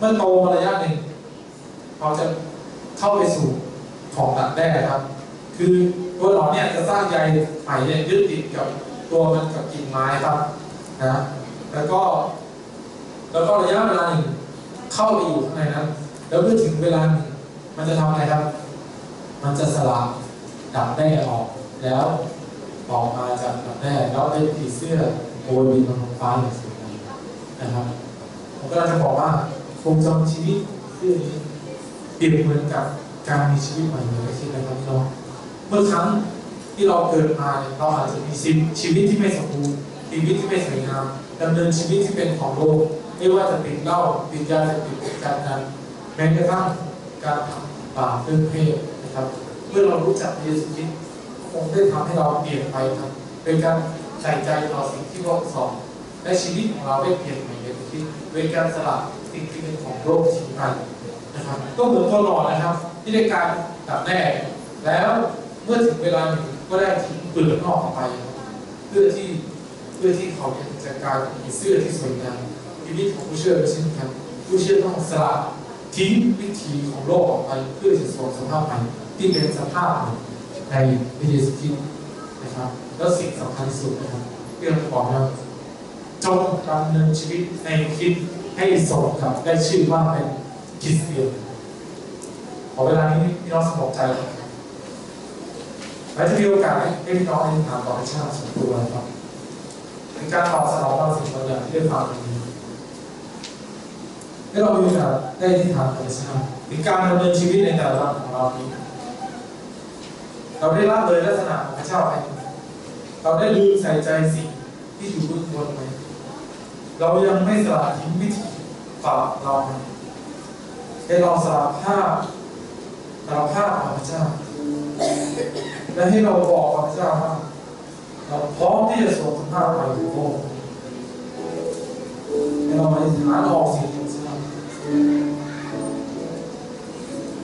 เมื่อโตมาระยะหนึ่งเราจะเข้าไปสู่ของดักแด้ครับ คือตัวหนอนเนี่ยจะสร้างใยไหมเนี่ยยึดติดกับตัวมันกับกิ่งไม้ครับนะแล้วก็ แล้วก็ระยะเวลาหนึ่งเข้าไปอยู่ข้างในนั้น แล้วเมื่อถึงเวลาหนึ่งมันจะทำอะไรครับ มันจะสลัดดักแด้ออกแล้วออกมาจากดักแด้แล้วเป็นผีเสื้อโบยบินบนท้องฟ้าอย่างสวยงามนะครับผมก็จะบอกว่า คงจำชีวิตเรื่องนี้เปรียบเหมือนกับการมีชีวิตใหม่ในประเทศนะครับน้องเมื่อครั้งที่เราเกิดมาเนี่ยเราอาจจะมีชีวิตที่ไม่สมบูรณ์ชีวิตที่ไม่สวยงามดำเนินชีวิตที่เป็นของโลกไม่ว่าจะติดเหล้าติดยาเสพติดการงานแม้กระทั่งการทำบาปเรื่องเพศนะครับ เมื่อเรารู้จักพระเยซูคริสต์คงได้ทำให้เราเปลี่ยนไปครับเป็นการใส่ใจต่อสิ่งที่โลกสอนและชีวิตของเราได้เปลี่ยนไปในชีวิตเป็นการสละ สิ่งที่เป็นของโลกทิ้งไปนะครับก็เหมือนตัวหลอดนะครับ ที่ได้การตัดแน่แล้วเมื่อถึงเวลาหนึ่งก็ได้ทิ้งเปลือกนอกออกไปเพื่อที่เพื่อที่เขาจะกลายเป็นผีเสื้อที่สวยงามชีวิตของผู้เชื่อเช่นกันผู้เชื่อต้องสละทิ้งวิถีของโลกออกไปเพื่อจะสวมสภาพใหม่ที่เป็นสภาพใหม่ในพระเยซูคริสต์นะครับ แล้วสิ่งสำคัญที่สุดนะครับเราบอกว่าจงดำเนินชีวิตในคิด ให้สมกับได้ชื่อว่าเป็นคริสเตียนขอเวลานี้พี่น้องสงบใจครับและจะมีโอกาสให้พี่น้องได้ถามต่อพระเจ้าส่วนตัวนะครับเป็นการตอบสนองบางสิ่งบางอย่างที่ได้ฟังวันนี้ให้เรามีโอกาสได้ที่ถามต่อพระเจ้าถึงการดำเนินชีวิตในแต่ละวันของเรานี้เราได้ละเลยลักษณะของพระเจ้าไปเราได้ลืมใส่ใจสิ่งที่อยู่เบื้องบนไหม เรายังไม่สละทิ้งวิถีฝากเราให้เราสละภาพสละภาพของพระเจ้า และให้เราบอกพระเจ้าว่าเราพร้อมที่จะสวมสภาพใหม่ของพระองค์ให้เรามาอธิษฐาออกสิ่งที่พระเจ้า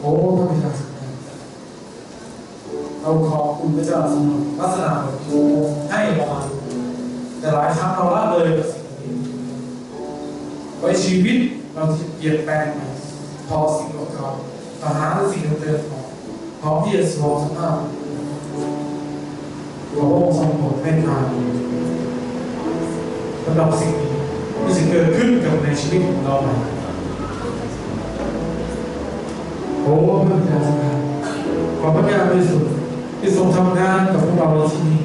โอ้พระบิดาเราขอบคุณพระเจ้าสำหรับลักษณะแบบนี้ ชีวิตเราจะเปลี่ยนแปลงไปพอสิ่งเก่าๆปัญหาสิ่งเดิมๆของพร้อมที่จะสวมสภาพพระองค์ทรงโปรดเมตตาสำหรับสิ่งนี้ที่จะเกิดขึ้นกับในชีวิตของเราใหม่โอ้พระบิดาสำคัญขอพระญาณบริสุทธิ์ที่ทรงทำงานกับพวกเราในที่นี้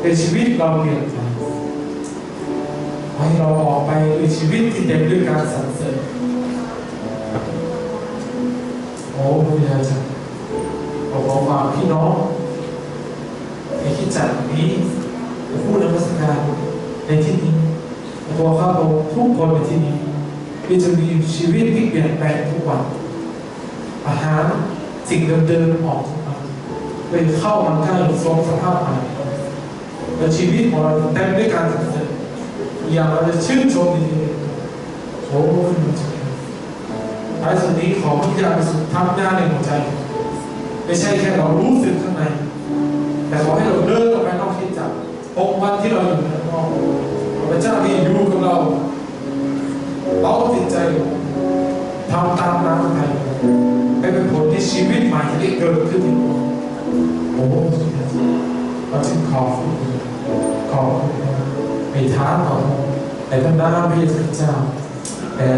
เป็นชีวิตเราเปลี่ยนไป ให้เราออกไปด้วยชีวิตที่เต็มด้วยการสรรเสริญโอ้พระบิดาจักขอขอพี่น้องในคิดจักรนี้ผู้นมัสการในที่นี้ขอข้าพงทุกคนในที่นี้ที่จะมีชีวิตที่เปลี่ยนแปลงทุกวันอาหารสิ่งเดิมๆออกมาเป็นเข้ามาใกล้ทรงสภาพใหม่และชีวิตของเราเต็มด้วยการสรรเสริญ อย่างเราจะชื่นชมดีๆโอ้ยมันจะท้ายสุดนี้ขอพระยาไปสุดทำงานในหัวใจ ไม่ใช่แค่เรารู้สึกข้างใน แต่ขอให้เราเดินออกไปนอกคิดจักรหกวันที่เราอยู่ข้างนอกพระเจ้าที่อยู่กับเราเราติดใจทำตามน้ำไปให้เป็นผลที่ชีวิตใหม่จะได้เกิดขึ้นอีกโอ้โหเราจึงขอบคุณขอบคุณ ฝีเท้าของในทางด้านพระเยซูเจ้าแต่